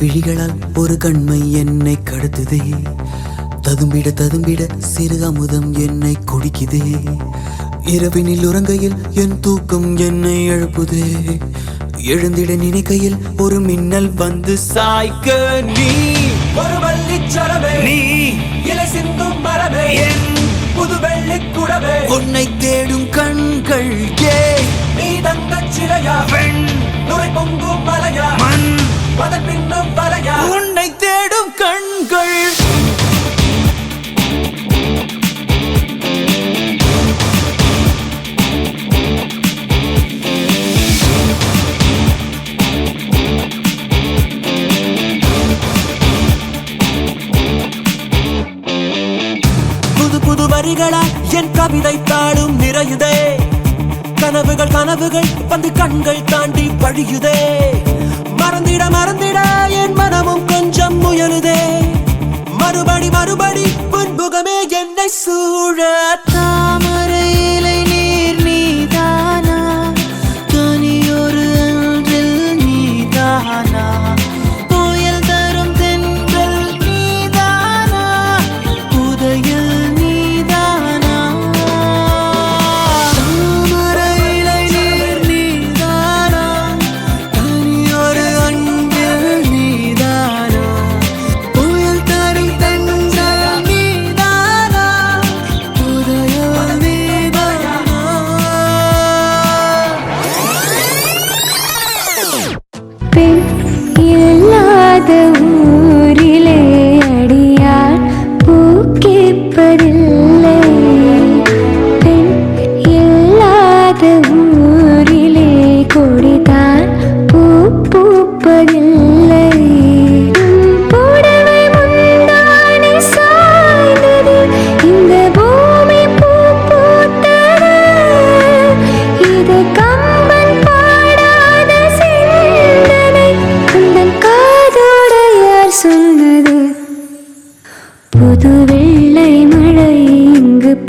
விழிகளால் ஒரு கண்மை என்னை கடத்துதே. ததும்பிட ததும்பிட சிறு அமுதம் என்னை குடிக்குதே. இரவினில் உறங்கையில் என் தூக்கம் என்னை எழுப்புதே. எழுந்திட நினைக்கையில் ஒரு மின்னல் வந்து சாய்க்க நீ ஒரு வள்ளிச்சரமே நீ இலை சிந்தும் மரமே. என் புது வெள்ளிக் குடமே. உன்னை தேடும் கண்கள் ஏ நீ தங்கச் சிலையா. பெண் நுரை பொங்கும் மலையா. மண் மதன் பின்னும் வலையா? உன்னை தேடும் கண்கள். புது வரிகளால் என் கவிதை தாளும் நிறையுதே. கனவுகள் கனவுகள் வந்து கண்கள் தாண்டி வழியுதே. மறந்திட மறந்திட என் மனமும் கொஞ்சம் முயலுதே. மறுபடி மறுபடி உன் முகமே என்னை சூழத்தான் பெண் இல்லாத ஊரிலே அடியார் பூ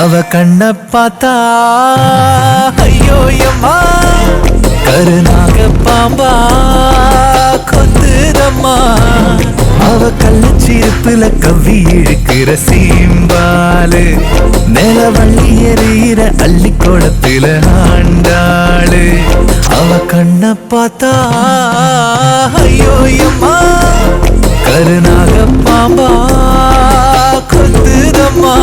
அவ கண்ண பார்த்தா ஐயோ எம்மா கருணாக பாம்பா கொத்துதம்மா. அவ கள்ளச்சிருப்புல கவ்வி இழுக்கிற சீம்பாலு நிலவள்ளி எறிகிற அள்ளி குளத்துல ஆண்டாளு. அவ கண்ண பார்த்தா ஐயோ எம்மா கருணாக பாம்பா கொத்துதம்மா.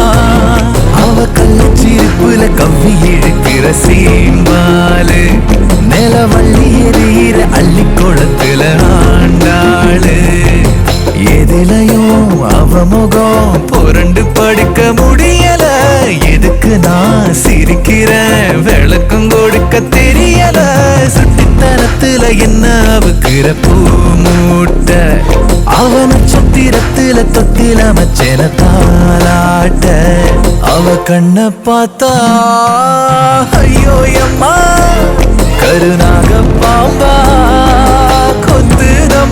இழுக்கிற சீம்பாலு நிலவள்ளி எறிகிற அள்ளி குளத்துல ஆண்டாளு. எதிலையும் அவமுகம் புரண்டு படுக்க முடியல. எதுக்கு நான் சிரிக்கிறேன் விளக்கம் கொடுக்க தெரியல. சுட்டித்தனத்துல என்ன அவுக்கிற பூ மூட்ட அவன சத்திரத்துல தொத்தில மச்சன தாளாட்ட. கண்ண பார்த்தா ஐயோ அம்மா. கருணாக பாம்பா கொத்துதம்மா